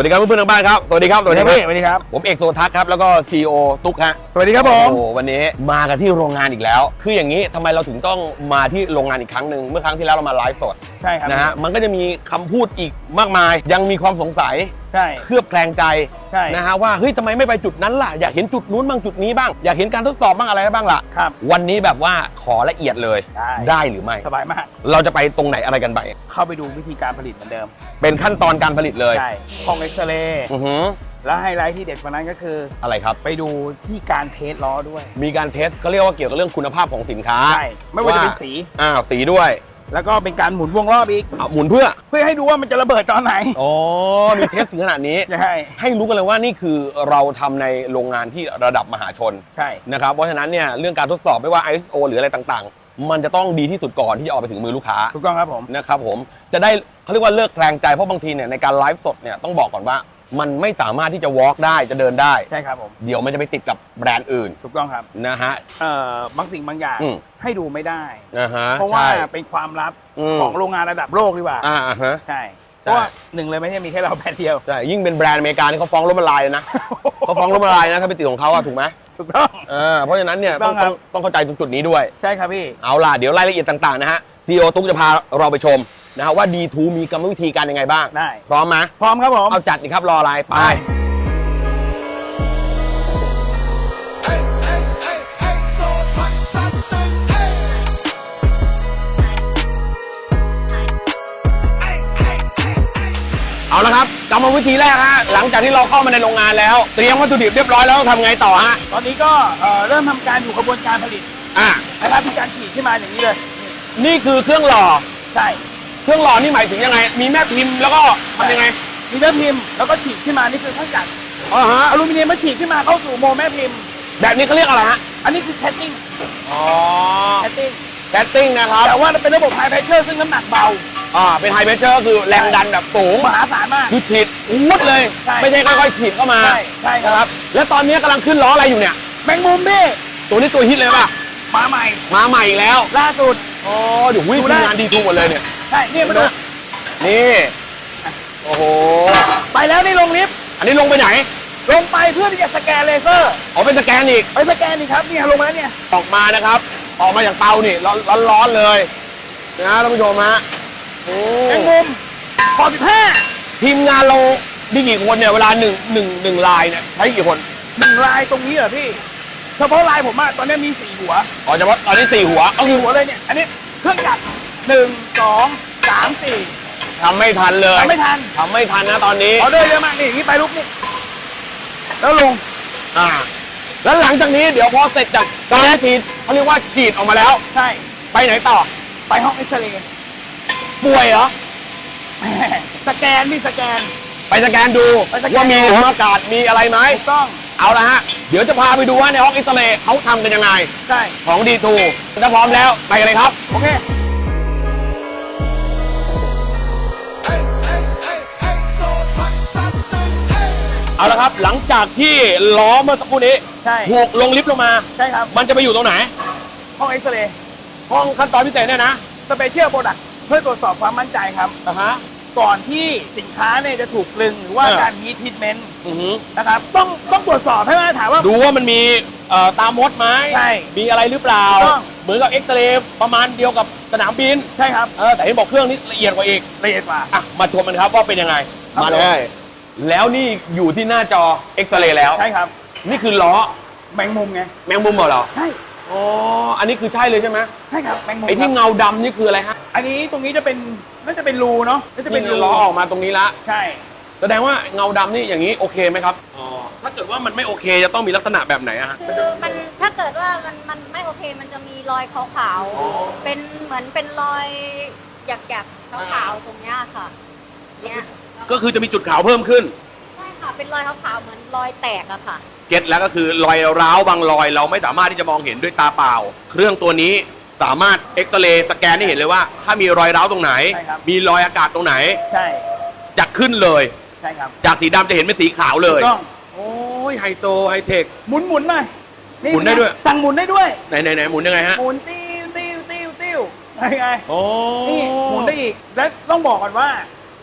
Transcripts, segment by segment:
สวัสดีครับเพื่อนๆทางบ้านครับ สวัสดีครับ สวัสดีครับพี่สวัสดีครับ ผมเอกโซทัศน์ครับ แล้วก็ CEO ตุ๊กฮะ สวัสดีครับผม โอ้โหวันนี้มากันที่โรงงานอีกแล้ว คืออย่างนี้ทำไมเราถึงต้องมาที่โรงงานอีกครั้งหนึ่ง เมื่อครั้งที่แล้วเรามาไลฟ์สดใช่ครับนะฮะ มันก็จะมีคำพูดอีกมากมาย ยังมีความสงสัย ใช่ เคลือบแคลงใจใช่ นะฮะว่าเฮ้ยทำไมไม่ไปจุดนั้นล่ะ อยากเห็นจุดนู้นบ้างจุดนี้บ้าง อยากเห็นการทดสอบบ้างอะไรบ้างล่ะ ครับ วันนี้แบบว่าขอละเอียดเลยได้ หรือไม่ สบายมาก เราจะไปตรงไหนอะไรกันไป เข้าไปดูวิธีการผลิตเหมือนเดิม เป็นขั้นตอนการผลิตเลยใช่ห้องเอ็กซเรย์อือหือและไฮไลท์ที่เด็ดกว่านั้นก็คือ อะไรครับ ไปดูที่การเทสล้อด้วย มีการเทสก็เรียกว่าเกี่ยวกับเรื่องคุณภาพของสินค้าใช่ ไม่ว่าจะเป็นสี อ่าสีด้วย แล้วก็เป็นการหมุนวงรอบอีก เอาหมุนเพื่อ เพื่อให้ดูว่ามันจะระเบิดตอนไหนอ๋อ มีเทสถึงขนาดนี้ ใช่ ให้รู้กันเลยว่านี่คือเราทำในโรงงานที่ระดับมหาชนใช่ นะครับ เพราะฉะนั้นเนี่ยเรื่องการทดสอบไม่ว่า ISO หรืออะไรต่างๆ มันจะต้องดีที่สุดก่อนที่จะเอาไปถึงมือลูกค้า ถูกต้องครับผม นะครับผมจะได้เขาเรียกว่าเลิกแคลงใจเพราะบางทีเนี่ยในการไลฟ์สดเนี่ยต้องบอกก่อนว่า มันไม่สามารถที่จะ walk ได้จะเดินได้ ใช่ครับผม เดี๋ยวมันจะไปติดกับแบรนด์อื่นถูกต้องครับนะฮะ เอ่อบางสิ่งบางอย่างอืม ให้ดูไม่ได้ นะฮะเพราะว่าใช่ เป็นความลับอืม ของโรงงานระดับโลกดีกว่า อ่าอ่าฮะ ใช่ เพราะว่าหนึ่งเลยไม่ใช่มีแค่เราแบรนด์เดียว ใช่ ยิ่งเป็นแบรนด์อเมริกานี่เขาฟ้องล้มละลายเลยนะ เขาฟ้องล้มละลายนะถ้าเป็นติดของเขาอะถูกไหมถูกต้อง เออเพราะฉะนั้นเนี่ยต้องถูกต้ต้อองงต้องเข้าใจตรงจุดนี้ด้วย ใช่ครับพี่ เอาล่ะ เดี๋ยวรายละเอียดต่าง ๆ นะฮะซีโอตุ๊กจะพาเราไปชม นะฮะว่า D2 มีกรรมวิธีการยังไงบ้าง ได้ พร้อมไหมพร้อมครับผม เอาจัดดิครับรออะไรไปไป Hey, hey, hey, hey, so hot, something, hey. Hey, hey, hey, hey. เอาละครับกรรมวิธีแรกฮะหลังจากที่เราเข้ามาในโรงงานแล้ว เตรียมวัตถุดิบเรียบร้อยแล้วต้องทำไงต่อฮะตอนนี้ก็เอ่อเริ่มทำการอยู่กระบวนการผลิตอะนะครับมีการขีดขึ้นมาอย่างนี้เลยนี่คือเครื่องหล่อใช่ เครื่องหล่อนี่หมายถึงยังไง มีแม่พิมพ์แล้วก็ทำยังไงมีแม่พิมพ์แล้วก็ฉีดขึ้นมานี่คือข้างจักรอ๋อฮะอลูมิเนียมมาฉีดขึ้นมาเข้าสู่โมแม่พิมพ์ แบบนี้เขาเรียกอะไรฮะอันนี้คือแคตติ้งอ๋อแคตติ้งแคสติ้งนะครับแต่ว่าเป็นระบบไฮเพชเชอร์ซึ่งน้ำหนักเบาอ่าเป็นไฮเพรสเชอร์ก็คือแรงดันแบบสูงมหาศาลมากคือฉีดวุดเลยใช่ไม่ใช่ค่อยๆฉีดเข้ามาใช่ใช่ครับ แล้วตอนนี้กำลังขึ้นล้ออะไรอยู่เนี่ยแมงมุมพี่ตัวนี้ตัวฮิตเลยป่ะมาใหม่ มาใหม่อีกแล้ว ล่าสุด อ๋อเดี๋ยววิ่งดูได้งานดีทูหมดเลยเนี่ย ใช่เนี่ยมาดูนี่ โอ้โห ไปแล้วนี่ลงลิฟต์อันนี้ลงไปไหน ลงไปเพื่อที่จะสแกนเลเซอร์อ๋อเป็นสแกนอีกไปสแกนนี่ครับเนี่ยลงมาแล้วเนี่ยออกมานะครับ ออกมาจากเตานี่ร้อนร้อนๆเลยนะท่านผู้ชมฮะโอ้แมงมุมขอสิบห้าทีมงานเรามีกี่คนเนี่ยเวลาหนึ่งหนึ่งหนึ่งลายเนี่ยใช้กี่คนหนึ่งลายตรงนี้เหรอพี่เฉพาะลายผมอะตอนนี้มีสี่หัวอ๋อเฉพาะตอนนี้สี่หัวเอาสี่หัวเลยเนี่ยอันนี้เครื่องจักร หนึ่งสองสามสี่ทำไม่ทันเลยทำไม่ทันทำไม่ทันนะตอนนี้ออเดอร์เยอะมากนี่อย่างนี้ไปลุกนี่แล้วลงอ่าแล้วหลังจากนี้เดี๋ยวพอเสร็จจากการฉีดเขาเรียกว่าฉีดออกมาแล้ว ใช่ ไปไหนต่อ ไปห้องเอ็กซเรย์ป่วยเหรอแหมสแกนนี่สแกน ไปสแกนดูไปสแกน ว่ามีอากาศมีอะไรไหมถูกต้องเอาละฮะ เดี๋ยวจะพาไปดูว่าในห้องอิสเรย์เขาทำกันยังไง ใช่ ของดีทูถ้าพร้อมแล้วไปกันเลยครับ โอเค เอาละครับหลังจากที่ล้อเมื่อสักครู่นี้ใช่หกลงลิฟต์ลงมา ใช่ครับมันจะไปอยู่ตรงไหน ห้องเอ็กซเรย์ห้องขั้นตอนพิเศษเนี่ยนะสเปเชียลโปรดักต์เพื่อตรวจสอบความมั่นใจครับ อะฮะ ก่อนที่สินค้าเนี่ยจะถูกกลึงหรือว่าเออ การฮีททรีทเมนต์อือหือนะครับ ต้องต้องตรวจสอบให้มาตรฐานว่า ดูว่ามันมีเอ่อตามมดไหมใช่มีอะไรหรือเปล่า ถูกต้อง เหมือนกับเอ็กซเรย์ประมาณเดียวกับสนามบินใช่ครับเออแต่เห็นบอกเครื่องนี้ละเอียดกว่าอีกละเอียดกว่า อะมาชมกันครับว่าเป็นยังไง ครับ มาเลย แล้วนี่อยู่ที่หน้าจอเอ็กซเรย์แล้ว ใช่ครับ นี่คือล้อแมงมุมไงแมงมุมเหรอใช่อ๋ออันนี้คือใช่เลยใช่ไหมใช่ครับแมงมุมไอ้ที่ครับเงาดำนี่คืออะไรฮะอันนี้ตรงนี้จะเป็นน่าจะเป็นรูเนาะน่าจะเป็นนี่รูล้อออกมาตรงนี้ละ ใช่ แสดงว่าเงาดำนี่อย่างนี้โอเคไหมครับอ๋อถ้าเกิดว่ามันไม่โอเคจะต้องมีลักษณะแบบไหนอะฮะ คือมันถ้าเกิดว่ามันมันไม่โอเคมันจะมีรอยขาวๆ เป็นเหมือนเป็นรอยหยักๆขาวๆตรงเนี้ยค่ะ เนี่ย ก็คือจะมีจุดขาวเพิ่มขึ้น ใช่ค่ะ เป็นรอยขาวๆเหมือนรอยแตกอะค่ะ เก็ตแล้วก็คือรอยร้าวบางรอยเราไม่สามารถที่จะมองเห็นด้วยตาเปล่า เครื่องตัวนี้สามารถเอ็กซเรย์สแกนให้เห็นเลยว่า ถ้ามีรอยร้าวตรงไหน ใช่ครับ มีรอยอากาศตรงไหนใช่จะขึ้นเลย ใช่ครับจากสีดำจะเห็นเป็นสีขาวเลยถูกต้องโอ้ยไฮโซไฮเทค หมุนหมุนหน่อยหมุนได้ด้วย สั่งหมุนได้ด้วย ไหนไหนไหนหมุนยังไงฮะหมุนติ้วติ้วติ้วติ้วไงไงโอ้นี่หมุนได้อีกและต้องบอกก่อนว่า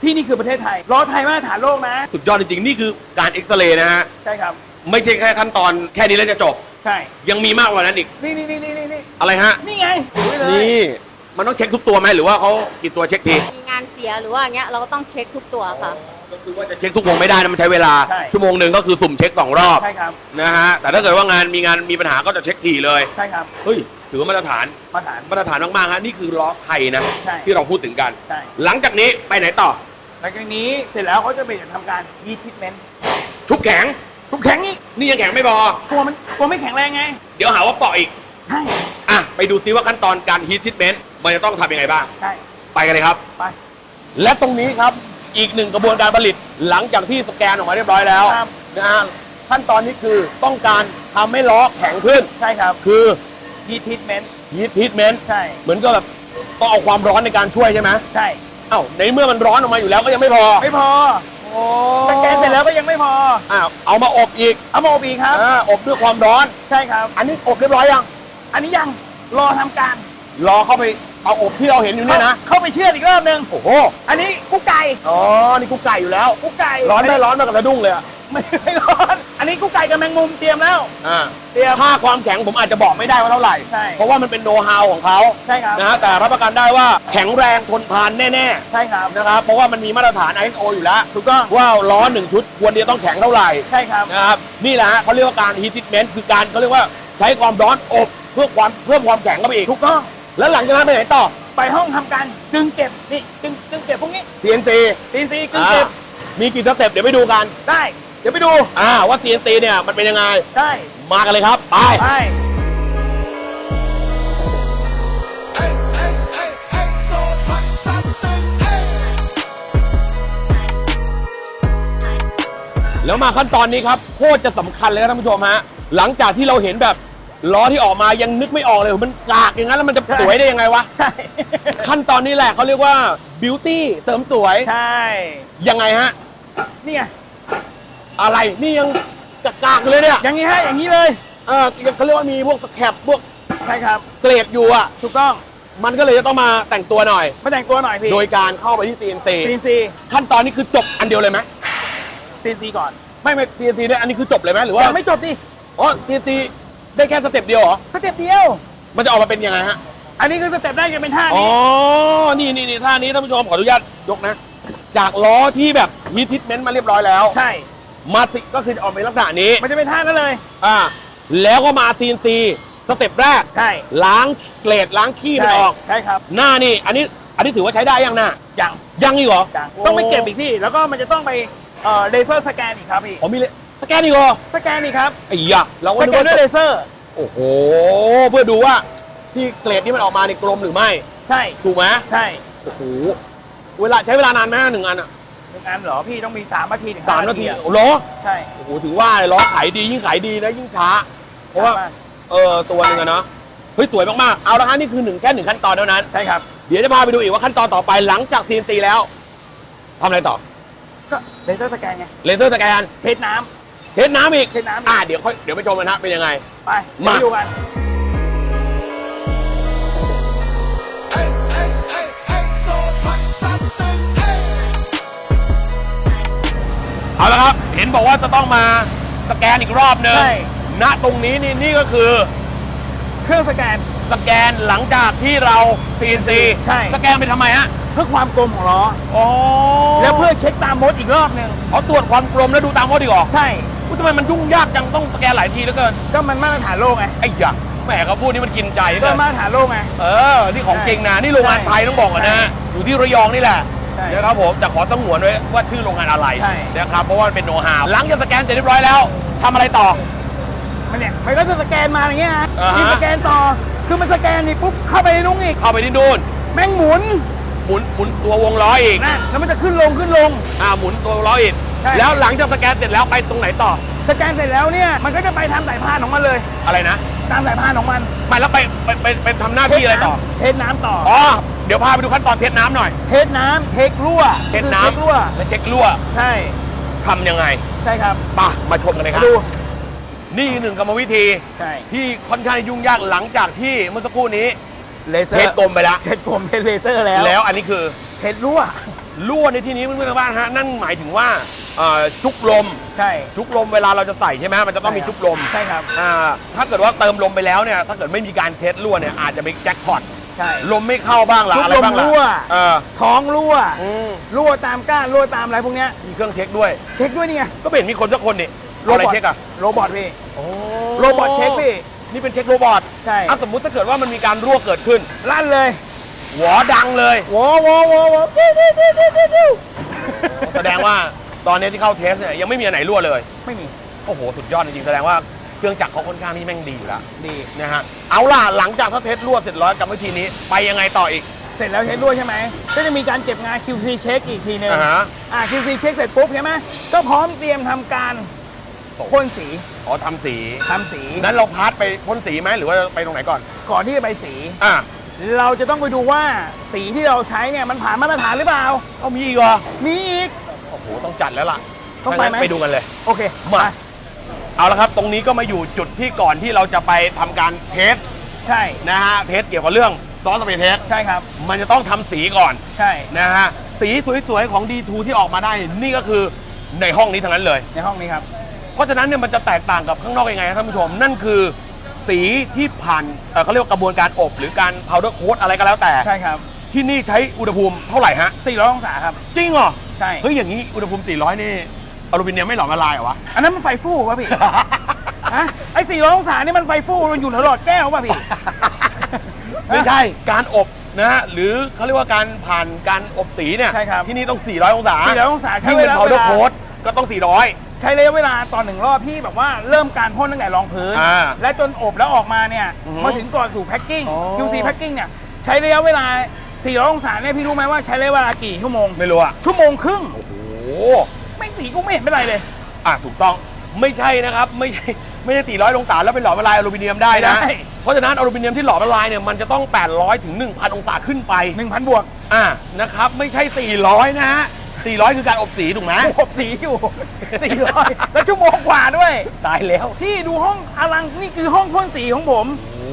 ที่นี่คือประเทศไทยล้อไทยมาตรฐานโลกนะ สุดยอดจริงๆ นี่คือการเอ็กซเรย์นะฮะ ใช่ครับ ไม่ใช่แค่ขั้นตอนแค่นี้แล้วจะจบ ใช่ ยังมีมากกว่านั้นอีก นี่นี่นี่นี่นี่อะไรฮะ นี่ไงดูไว้เลยนี่มันต้องเช็คทุกตัวไหมหรือว่าเขากี่ตัวเช็คทีมีงานเสียหรือว่าอย่างเงี้ยเราก็ต้องเช็คทุกตัวค่ะ ก็คือว่าจะเช็คทุกวงไม่ได้นะมันใช้เวลา ใช่ ชั่วโมงหนึ่งก็คือสุ่มเช็คสองรอบใช่ครับ นะฮะแต่ถ้าเกิดว่างานมีงานมีปัญหาก็จะเช็คทีเลย ใช่ครับ เฮ้ย ถือว่ามาตรฐานมาตรฐาน มาตรฐานมากๆฮะนี่คือล้อไทยนะ ใช่ ที่เราพูดถึงกัน ใช่หลังจากนี้ไปไหนต่อ หลังจากนี้เสร็จแล้วเขาจะไปทำการ heat treatment ชุบแข็ง ทุกแข็งอีกนี่ยังแข็งไม่พอ ตัวมันตัวไม่แข็งแรงไงเดี๋ยวหาว่าเปาะอีก ใช่อะ ไปดูซิว่าขั้นตอนการฮีททิทเมนต์มันจะต้องทำยังไงบ้าง ใช่ไปกันเลยครับ ไปและตรงนี้ครับอีกหนึ่งกระบวนการผลิตหลังจากที่สแกนออกมาเรียบร้อยแล้วครับนะฮะขั้นตอนนี้คือต้องการทำให้ล้อแข็งขึ้น ใช่ครับ คือ heat treatment ฮีททิทเมนต์ใช่ เหมือนกับแบบต้องเอาความร้อนในการช่วยใช่ไหมใช่ เอ้าในเมื่อมันร้อนออกมาอยู่แล้วก็ยังไม่พอไม่พอโอ้สแกนเสร็จแล้วก็ยังไม่พออ้าวเอามาอบอีกเอามาอบอีกครับอ่าอบด้วยความร้อน ใช่ครับ อันนี้อบเรียบร้อยยัง อันนี้ยังรอทำการ รอเข้าไปเอาอบที่เราเห็นอยู่เนี่ยนะเข้าไปเชื่อดอีกรอบหนึงโอ้โหอันนี้กุ๊กไก่อ๋อนี่กุ๊กไก่อยู่แล้ว กุ๊กไก่ร้อนได้ร้อนมากกับสะดุ้งเลยอะ ไม่ไม่ร้อน อันนี้กุ๊กไก่กับแมงมุมเตรียมแล้ว อ่าเตรียม ค่าความแข็งผมอาจจะบอกไม่ได้ว่าเท่าไหร่ ใช่ เพราะว่ามันเป็นโน้ตฮาวของเขาใช่ครับ นะฮะแต่รับประกันได้ว่าแข็งแรงทนทานแน่ใช่ครับ ๆนะครับเพราะว่ามันมีมาตรฐาน ISO อยู่แล้วถูกต้อง ว่าล้อหนึ่งชุดควรจะต้องแข็งเท่าไหร่ ใช่ครับ นะครับนี่แหละฮะเขาเรียกว่าการ heat treatment คือการเขาเรียกว่าใช้ความร้อนอบเพื่อความเพิ่มความแข็งเข้าไปอีก ถูกต้อง แล้วหลังจากนั้นไปไหนต่อ ไปห้องทำการจึงเก็บนี่จึงจึงเก็บพวกนี้ CNC ซีซีจึงอ่าเก็บ มีกี่สเต็ปเดี๋ยวไปดูกัน ได้ เดี๋ยวไปดูอ่าว่า CNC เนี่ยมันเป็นยังไงได้มากันเลยครับ ไป ไปเอ้ยเอ้ยเอ้ยเอ้ยโซพักซัดตึงเอ้ยแล้วมาขั้นตอนนี้ครับโคตรจะสำคัญเลยครับท่านผู้ชมฮะหลังจากที่เราเห็นแบบล้อที่ออกมายังนึกไม่ออกเลยมันกากอย่างนั้นแล้วมันจะสวยได้ยังไงวะ ใช่ ขั้นตอนนี้แหละเขาเรียกว่าบิวตี้เสริมสวย ใช่ ยังไงฮะ นี่ไง อะไรนี่ยังกากๆเลยเนี่ยอย่างนี้ฮะอย่างนี้เลยเออเขาเรียกว่ามีพวกสแคปพวกใช่ครับเกรดอยู่อะ ถูกต้องมันก็เลยจะต้องมาแต่งตัวหน่อย มาแต่งตัวหน่อยพี่ โดยการเข้าไปที่ CNC ซีซีขั้นตอนนี้คือจบอันเดียวเลยไหมซีซีก่อน ไม่ไม่ CNC เนี่ยอันนี้คือจบเลยไหมหรือว่ายังไม่จบดิอ๋อ CNC ได้แค่สเต็ปเดียวเหรอ สเต็ปเดียว มันจะออกมาเป็นยังไงฮะ อันนี้คือสเต็ปได้จะเป็นท่าอ๋อนี้นี่นี่นี่ท่านี้ท่านผู้ชมขออนุญาตยกนะ จากล้อที่แบบฮีททิทเมนต์มาเรียบร้อยแล้ว ใช่ มาสิก็คือจะออกเป็นลักษณะนี้มันจะเป็นท่านั้นเลย อ่าแล้วก็มา CNC สเต็ปแรกใช่ ล้างเกรดล้างขี้มันใช่ออก ใช่ครับ หน้านี่ อันนี้อันนี้ถือว่าใช้ได้ยังหน้าอย่างยังอีกเหรออย่างต้องไปเก็บอีกที่ แล้วก็มันจะต้องไปเอ่อเลเซอร์สแกนอีกครับพี่ผมมีเลยสแกนอีกเหรอสแกนอีกครับไอ้ยะเราก็สนึแกกนด้วยว่าเลเซอร์ โอ้โห เพื่อดูว่าที่เกรดที่มันออกมาในกลมหรือไม่ ใช่ ถูกไหมใช่ โอ้โห เวลาใช้เวลานานไหมหนึ่งอันอะ หนึ่งอันเหรอพี่ต้องมีสามนาทีถึงสามห้นาทีอะโอ้โหใช่โอ้โหถึงว่าเลยล้อขายดียิ่งขายดีนะยิ่งช้า เพราะว่า เออตัวหนึ่งอะเนาะเฮ้ยสวยมากๆเอาละฮะนี่คือหนึ่งแค่หนึ่งขั้นตอนเท่านั้น ใช่ครับ เดี๋ยวจะพาไปดูอีกว่าขั้นตอนต่อไปหลังจาก CNC แล้วทำอะไรต่อก็เลเซอร์สแกนไงเลเซอร์สแกนเทสน้เทสน้ำอีกเทสน้ำอีกอ่าเดี๋ยวค่อยเดี๋ยวไปชมกันฮะเป็นยังไงำไปมาเดี๋ยวไปดูกัน เอาละครับ เห็นบอกว่าจะต้องมาสแกนอีกรอบหนึงใช่ ณตรงนี้นี่นี่ก็คือเครื่องสแกน สแกนหลังจากที่เรา CNC ใช่ สแกนไปทำไมฮะเพื่อความกลมของล้ออ๋อแล้วเพื่อเช็คตามมดอีกรอบหนึ่งเขาตรวจความกลมแล้วดูตามข้อดีออกใช่ อุ๊ยทำไมมันยุ่งยากจังต้องสแกนหลายทีเหลือเกินก็มันมาตรฐานโลกไงไอ้ยะแหมเขาพูดนี่มันกินใจเหลือก็เกิน มาตรฐานโลกไง เออ นี่ของจริงนะ นี่โรงงานใช่ไทยต้องบอกก่อนนะฮะอยู่ที่ระยองนี่แหละ ใช่นะครับผมแต่ขอต้องหวนไว้ว่าชื่อโรงงานอะไรใช่ นะครับเพราะว่ามันเป็นโนฮาวหลังจากสแกนเสร็จเรียบร้อยแล้วทำอะไรต่อ มันเนี่ยมันก็จะสแกนมาอย่างเงี้ยฮะอ่าฮะ มีสแกนต่อคือมันสแกนนี่ปุ๊บเข้าไปในนุ้งอีก เข้าไปที่นู่นแม่งหมุนหมุนหมุนตัววงล้ออีกนะแล้วมันจะขึ้นลงขึ้นลง อ่าหมุนตัววงล้ออีกใช่ แล้วหลังจากสแกนเสร็จแล้วไปตรงไหนต่อสแกนเสร็จแล้วเนี่ยมันก็จะไปทำสายพานของมันเลย อะไรนะตามสายพานของมันไม่แล้วไปไปไปไปทำหน้าที่อะไรต่อ เทสน้ำต่ออ๋อ เดี๋ยวพาไปดูขั้นตอนเทสน้ำหน่อย เทสน้ำเทครั่วเทสน้คือเทครั่วำและเช็ครั่วใช่ทำยังไงใช่ครับไป่ะมาชมกันเลยครับ ดูนี่หนึ่งกรรมวิธีใช่ที่ค่อนข้างยุ่งยากหลังจากที่เมื่อสักครู่นี้เลเซอเทร์สกลมไปแล้วเทสกลมเทสเลเซอร์แล้วแล้วอันนี้คือเทสรั่วรั่วในที่นี้เพื่อนๆทางบ้านฮะนั่นหมายถึงว่าเอ่อจุกลม ใช่จุกลมเวลาเราจะใส่ใช่ไหมมันจะต้องมีจุกลมใช่ครับ อ่าถ้าเกิดว่าเติมลมไปแล้วเนี่ยถ้าเกิดไม่มีการเทสรั่วเนี่ยอาจจะเป็นแจ็คพอต ใช่ ลมไม่เข้าบ้างล่ะจุกอะไรบ้างลมล่ะรั่วเออท้องรั่ว อืมรั่วตามก้านรั่วตามอะไรพวกเนี้ยมีเครื่องเช็คด้วย เช็คด้วยนี่ไงก็ไม่เห็นมีคนสักคนนี่เอาอะไรเช็คอะโรบอทพี่โอ้โรบอทเช็คพี่นี่เป็นเช็คโรบอทใช่อะสมมุติถ้าเกิดว่ามันมีการรั่วเกิดขึ้น ลั่นเลยหวอดังเลย โวโวโวโวปิ้วปิ้วปิ้วปิ้วปิ้วปิ้วแสดงว่าตอนนี้ที่เข้าเทสเนี่ยยังไม่มีอันไหนรั่วเลย ไม่มี โอ้โห สุดยอดจริงๆ แสดงว่า เครื่องจักรเขาค่อนข้างที่แม่งดีอยู่แล้วดีนะฮะเอาล่ะหลังจากถ้าเทสรั่วเสร็จแล้วกับวิธีนี้ ไปยังไงต่ออีก เสร็จแล้วเช็คด้วยใช่ไหมก็จะมีการเก็บงาน QC เช็คอีกทีหนึงอ่าฮะ อ่า QC เช็คเสร็จปุ๊บใช่ไหมก็พร้อมเตรียมทำการพ่นสีอ๋อทำสีทำสีนั้นเราพาร์ทไปพ่นสีไหมหรือว่าไปตรงไหนก่อนก่อนที่จะไปสี อะเราจะต้องไปดูว่าสีที่เราใช้เนี่ยมันผ่านมาตรฐานหรือเปล่า เอามีอีกเหรอมีอีก โอ้โหต้องจัดแล้วล่ะต้องไปไหม ถ้างั้นไปดูกันเลย โอเคมา เอาละครับ ตรงนี้ก็มาอยู่จุดที่ก่อนที่เราจะไปทำการเทสใช่นะฮะเทสเกี่ยวกับเรื่องซอสสเปรย์เทสใช่ครับ มันจะต้องทำสีก่อนใช่นะฮะสีสวยๆของ D2 ที่ออกมาได้ นี่ก็คือในห้องนี้ทั้งนั้นเลย ในห้องนี้ครับ เพราะฉะนั้นเนี่ยมันจะแตกต่างกับข้างนอกยังไงครับท่านผู้ชม นั่นคือสีที่ผ่านเอ่อเขาเรียกว่ากระบวนการอบ หรือการ powder coat อะไรก็แล้วแต่ ใช่ครับที่นี่ใช้อุณหภูมิเท่าไหร่ฮะ400องศาครับจริงเหรอใช่เฮ้ยอย่างนี้อุณหภูมิ 400 นี่ อลูมิเนียมไม่หลอมละลายเหรอวะ อันนั้นมันไฟฟูป่ะพี่ ฮะไอ้400องศานี่มันไฟฟูมันอยู่ในหลอดแก้วป่ะพี่ ไม่ใช่การอบนะฮะหรือเขาเรียกว่าการผ่านการอบสีเนี่ย ใช่ครับที่นี่ต้อง 400 องศา400องศาใช้ยิ่งเวเป็นลา powder เวลา coat ก็ต้อง 400 ใช้ระยะเวลาต่อหนึ่งรอบที่แบบว่าเริ่มการพ่นตั้งแต่รองพื้น อ่าและจนอบแล้วออกมาเนี่ยอือฮึมาถึงก่อนสู่แพ็คกิ้ง อ๋อ QC แพ็คกิ้งเนี่ยใช้ระยะเวลา400องศาเนี่ยพี่รู้ไหมว่าใช้ระยะเวลากี่ชั่วโมง ไม่รู้อะชั่วโมงครึ่ง โอ้โห ไม่สีกูไม่เห็นเป็นไรเลย อะถูกต้องไม่ใช่นะครับ ไม่ใช่ไม่ใช่400องศาแล้วเป็นหลอมละลายอลูมิเนียมได้นะ ไม่ได้ เพราะฉะนั้นอลูมิเนียมที่หลอมละลายเนี่ยมันจะต้อง 800ถึง1,000 องศาขึ้นไป1,000บวกอะนะครับไม่ใช่ 400 นะฮะ400 คือการอบสีถูกไหมอบสีอยู่400แล้วชั่วโมงกว่าด้วย ตายแล้วที่ดูห้องอลังนี่คือห้องพ่นสีของผม โอ้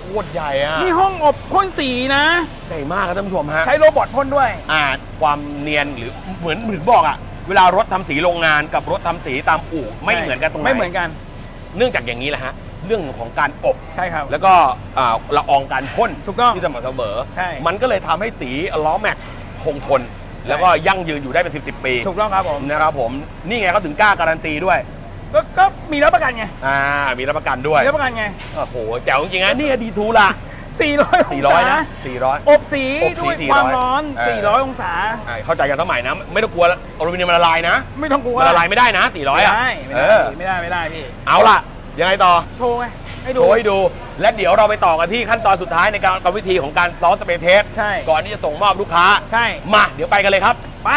โคตรใหญ่อะนี่ห้องอบพ่นสีนะ ใหญ่มากครับท่านผู้ชมฮะใช้โรบอทพ่นด้วย อ่าความเนียนหรือเหมือนเหมือนบอกอะ เวลารถทำสีโรงงานกับรถทำสีตามอู่ไม่เหมือนกันตรงไหนไม่เหมือนกันเนื่องจากอย่างนี้แหละฮะเรื่องของการอบ ใช่ครับ แล้วก็อ่าละอองการพ่นถูกต้องที่สม่ำเสมอใช่ มันก็เลยทำให้สีล้อแม็กคงทน แล้วก็ยั่งยืนอยู่ได้เป็น 10 10ปีถูกต้องครับผมนะครับผมนี่ไงเขาถึงกล้าการันตีด้วยก็ก็มีรับประกันไงอ่ามีรับประกันด้วยมีรับประกันไง โอ้โหแจ๋วจริงๆนะนี่ดีทูล่ะ 400องศา400นะ400 อบสีอบสีด้วย400ความร้อน เออ 400 องศา อ่าเข้าใจกันสมัยนะ ไม่ต้องกลัวอลูมิเนียมมันละลายนะไม่ต้องกลัวมันละลายไม่ได้นะ400ไม่อะได้ไม่เอได้อไม่ได้ไม่ได้พี่ เอาล่ะ ยังไงต่อโชว์ไงให้ดู โชว์ให้ดู และเดี๋ยวเราไปต่อกันที่ขั้นตอนสุดท้ายในการกรรมวิธีของการซอสสเปรย์เทสใช่ ก่อนที่จะส่งมอบลูกค้า ใช่ มา เดี๋ยวไปกันเลยครับ ไป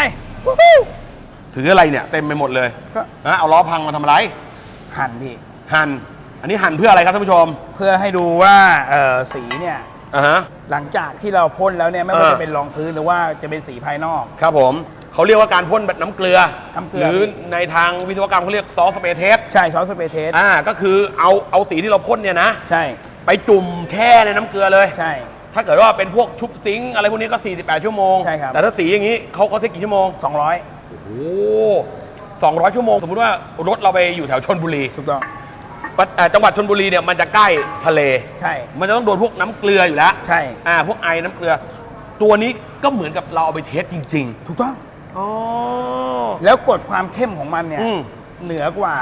ถืออะไรเนี่ย เต็มไปหมดเลยก็ นะเอาล้อพังมาทำอะไร หั่นพี่ หั่น อันนี้หั่นเพื่ออะไรครับท่านผู้ชมเพื่อให้ดูว่าเอ่อสีเนี่ย อ่าฮะ หลังจากที่เราพ่นแล้วเนี่ยไม่ว่าเออ จะเป็นรองพื้นหรือว่าจะเป็นสีภายนอก ครับผมเขาเรียกว่าการพ่นแบบน้ำเกลือ น้ำเกลือหรือในทางวิศวกรรมเขาเรียกซอสสเปรย์เทสใช่ซอสสเปรย์เทสอ่าก็คือเอาเอาสีที่เราพ่นเนี่ยนะ ใช่ไปจุ่มแช่ในน้ำเกลือเลย ใช่ ถ้าเกิดว่าเป็นพวกชุบซิงค์อะไรพวกนี้ก็ 48 ชั่วโมง ใช่ครับ แต่ถ้าสีอย่างนี้เขาเขาเทคกี่ชั่วโมง 200โอ้โห200 ชั่วโมง สมมุติว่ารถเราไปอยู่แถวชนบุรี ถูกต้อง ปะเอ่อจังหวัดชนบุรีเนี่ยมันจะใกล้ทะเล ใช่ มันจะต้องโดนพวกน้ำเกลืออยู่แล้วใช่ อ่าพวกไอน้ำเกลือ ตัวนี้ก็เหมือนกับเราเอาไปเทสจริงถูกต้อง ๆอ๋อ แล้วกดความเข้มของมันเนี่ยอืม เหนือกว่า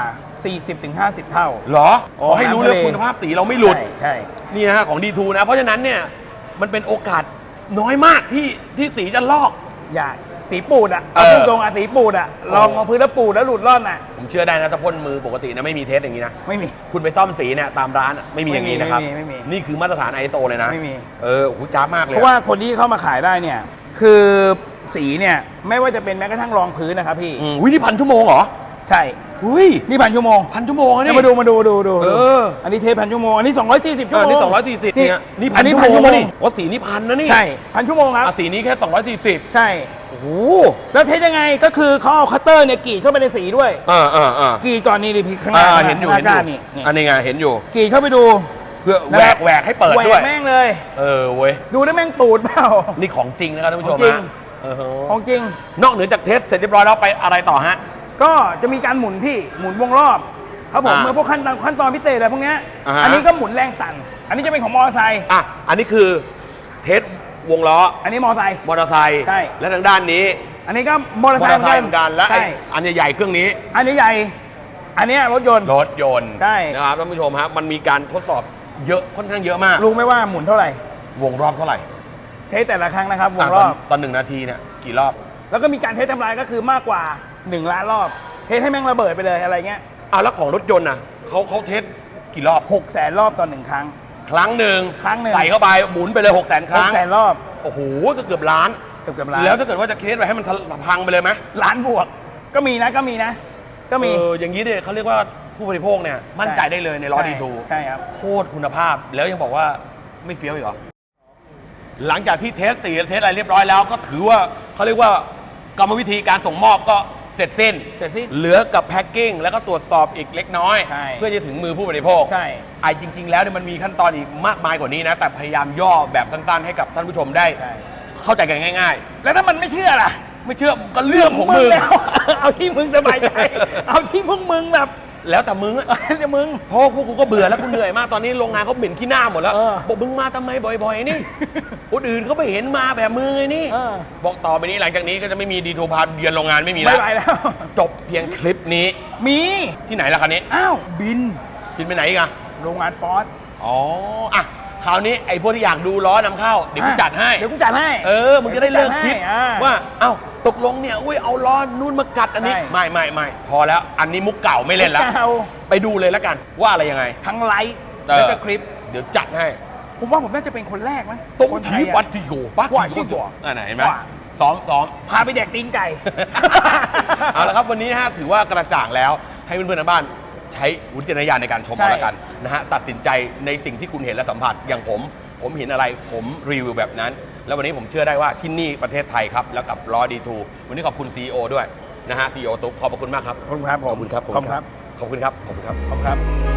40-50 เท่า เหรอขอให้รู้เลยน้ำทะเล คุณภาพสีเราไม่หลุด ใช่ใช่ นี่นะฮะของดีทูนะ เพราะฉะนั้นเนี่ยมันเป็นโอกาสน้อยมากที่ที่สีจะลอกอย่า สีปูดอะเอเอาอพูดตรงๆอะสีปูดอะลองเอาพื้นแล้วปูดแล้วหลุดร่อนอะ ผมเชื่อได้นะถ้าพ่นมือปกตินะไม่มีเทสอย่างนี้นะ ไม่มี คุณไปซ่อมสีเนี่ยตามร้านอะไม่มีอย่างนี้นะครับ ไม่มีไม่มีนี่คือมาตรฐานไอโซเลยนะไม่มี เออโอ้โหจ้าบมากเลยเพราะว่าคนที่เข้ามาขายได้เนี่ย คือสีเนี่ย ไม่ว่าจะเป็นแม้กระทั่งรองพื้นนะครับพี่ อืมวินี่พันชั่วโมงเหรอ ใช่อุ้ยนี่พันชั่วโมงพันชั่วโมงอะเดี๋นี่ยวมาดูมาดูดูดูเออ อันนี้เทปพันชั่วโมงอันนี้ 240ชั่เอวอโมง นี่สองร้อยสี่สิบเนี่ยนี่พัอันนนี้ชั่วพันโมชั่งวโมนะงนี่ว่าสีนี้พันนะนี่ใช่พันชั่วโมงครับอะสีนี้แค่สองร้อยสี่สิบใช่ โอ้โหแล้วเทสยังไงก็คือเขาเอาคัตเตอร์เนี่ยกรีดเข้าไปในสีด้วยอ่าอ่าอ่ากรีดก่อนนี่ดิพี่ข้างหอ่าน้าเห็นอยู่ข้าเห็นงอหยู่น้านี่นี่อันนี้ไงเห็นอยู่ กรีดเข้าไปดูเพื่อนั่แหนวแหละกแหวกให้เปิดแหวด้วย กแม่งเลย เออเว้ย ดูได้แม่งตูดเปล่า นี่ของจริงนะครับท่านผู้ชมของจริงฮะเออฮะของจริง นอกเหนือจากเทสเสร็จเรียบร้อยแล้วไปอะไรต่อฮะ ก็จะมีการหมุนที่หมุนวงรอบครับผมอ่าเมื่อพวกขั้นตอนขั้นตอนพิเศษอะไรพวกเนี้ยอ่าฮะ อันนี้ก็หมุนแรงสั่น อันนี้จะเป็นของมอเตอร์ไซค์อะ อันนี้คือเทสวงล้อ อันนี้มอเตอร์ไซค์ มอเตอร์ไซค์ใช่ และทางด้านนี้อันนี้ก็มอเตอร์มไซอเตอค์ร์ไซค์เหมือนกันและไอ้ใช่อันใหญ่ๆเครื่องนี้อันนี้ใหญ่ อันเนี้ยรถยนต์ รถยนต์ใช่ นะครับท่านผู้ชมฮะมันมีการทดสอบเยอะค่อนข้างเยอะมากรู้ไหมว่าหมุนเท่าไหร่ วงรอบเท่าไหร่เทสแต่ละครั้งนะครับวงรอบะตนตอนหนึ่งนาทีเนี่ยกี่รอบ แล้วก็มีการเทสทำลายก็คือมากกว่า 1ล้านรอบ เทสให้แม่งระเบิดไปเลยอะไรเงี้ยอะแล้วของรถยนต์น่ะเขาเขาเทสกี่รอบหกแสนรอบต่อหนึ่งครั้ง ครั้งหนึ่งครั้งหนึ่ง ใส่เข้าไปหมุนไปเลย6กแสนคหรั้กงแสนรอบโอ้โหก็เกือบล้าน เกือบเกือบล้านแล้วถ้าเกิดว่าจะเทสไปให้มันทะพังไปเลยไหมล้านบวก ก็มีนะก็มีนะ ก็มีเอออย่างนี้เนี่ยเขาเรียกว่าผู้บริโภคเนี่ยมั่นใจได้เลยในล้อดีทูใช่ครับ โคตรคุณภาพแล้วยังบอกว่าไม่เฟี้ยวอีกเหรอหลังจากที่เทสสีเทสอะไรเรียบร้อยแล้ว ก็ถือว่าเขาเรียกว่ากรรมวิธีการส่งมอบก็ เสร็จสิ้น เสร็จสิ้นเหลือกับแพ็กกิ้งแล้วก็ตรวจสอบอีกเล็กน้อย ใช่ เพื่อจะถึงมือผู้บริโภคใช่ ไอ้จริง ๆ แล้วเนี่ยมันมีขั้นตอนอีกมากมายกว่านี้นะ แต่พยายามย่อแบบสั้นๆ ให้กับท่านผู้ชมได้ ใช่ เข้าใจกันง่าย แล้วถ้ามันไม่เชื่อล่ะๆ ไม่เชื่อก็เรื่องของมึง แล้ว เอาที่มึงสบายใจ เอาที่พวกมึงแบบ แล้วแต่มึงอะเดี๋ยวมึง เพราะว่าพวกกูก็เบื่อแล้วกูเหนื่อยมากตอนนี้โรงงานเขาเหม็นขี้หน้าหมดแล้วเออบอกมึงมาทำไมบ่อยๆนี่คนอื่นเขาไม่เห็นมาแบบมึงไงนี่ เออ บอกต่อไปนี้หลังจากนี้ก็จะไม่มีดีทูพาเยือนโรงงานไม่มีไม่แล้วไหวแล้ว จบเพียงคลิปนี้มีที่ไหนล่ะคันนี้อ้าวบินบินไปไหนอีกอะโรงงานฟอร์ดอ๋ออะคราวนี้ไอ้พวกที่อยากดูล้อนำเข้าเดี๋ยวกูจัดให้ เดี๋ยวกูจัดให้ เออ มึงจะได้เลิกคิดจัดให้อ่า ว่า เอ้า ตกลงเนี่ยอุ้ยเอาล้อนู่นมากัดอันนี้ ใช่ ไม่ไม่ไม่พอแล้วอันนี้มุกเก่าไม่เล่นแล้วเก่าไปดูเลยแล้วกันว่าอะไรยังไง ทั้งไลฟ์เออ แล้วก็คลิป เดี๋ยวจัดให้ผมว่าผมน่าจะเป็นคนแรกมั้งตรงคนไทชี้ยอะ วัดที่โยปักว่าชื่อตัวอ่าไหนเห็นไหมว่า ซ้อมซ้อม พาไปแดกตีนไก่ เอาละครับ วันนี้นะฮะถือว่ากระจ่างแล้วให้เพื่อนๆทางบ้านใช้วิจารณญาณในการชมใช่ เอาละกันนะฮะตัดสินใจในสิ่งที่คุณเห็นและสัมผัสอย่างผม ผมเห็นอะไรผมรีวิวแบบนั้น แล้ววันนี้ผมเชื่อได้ว่าที่นี่ประเทศไทยครับ แล้วกับล้อดีทูวันนี้ขอบคุณ CEO ด้วยนะฮะ CEO ตุ๊กขอบพระคุณมากครับ ขอบคุณครับผมขอบคุณครับ ขอบคุณครับ ขอบคุณครับ ขอบคุณครับขอบคุณครับ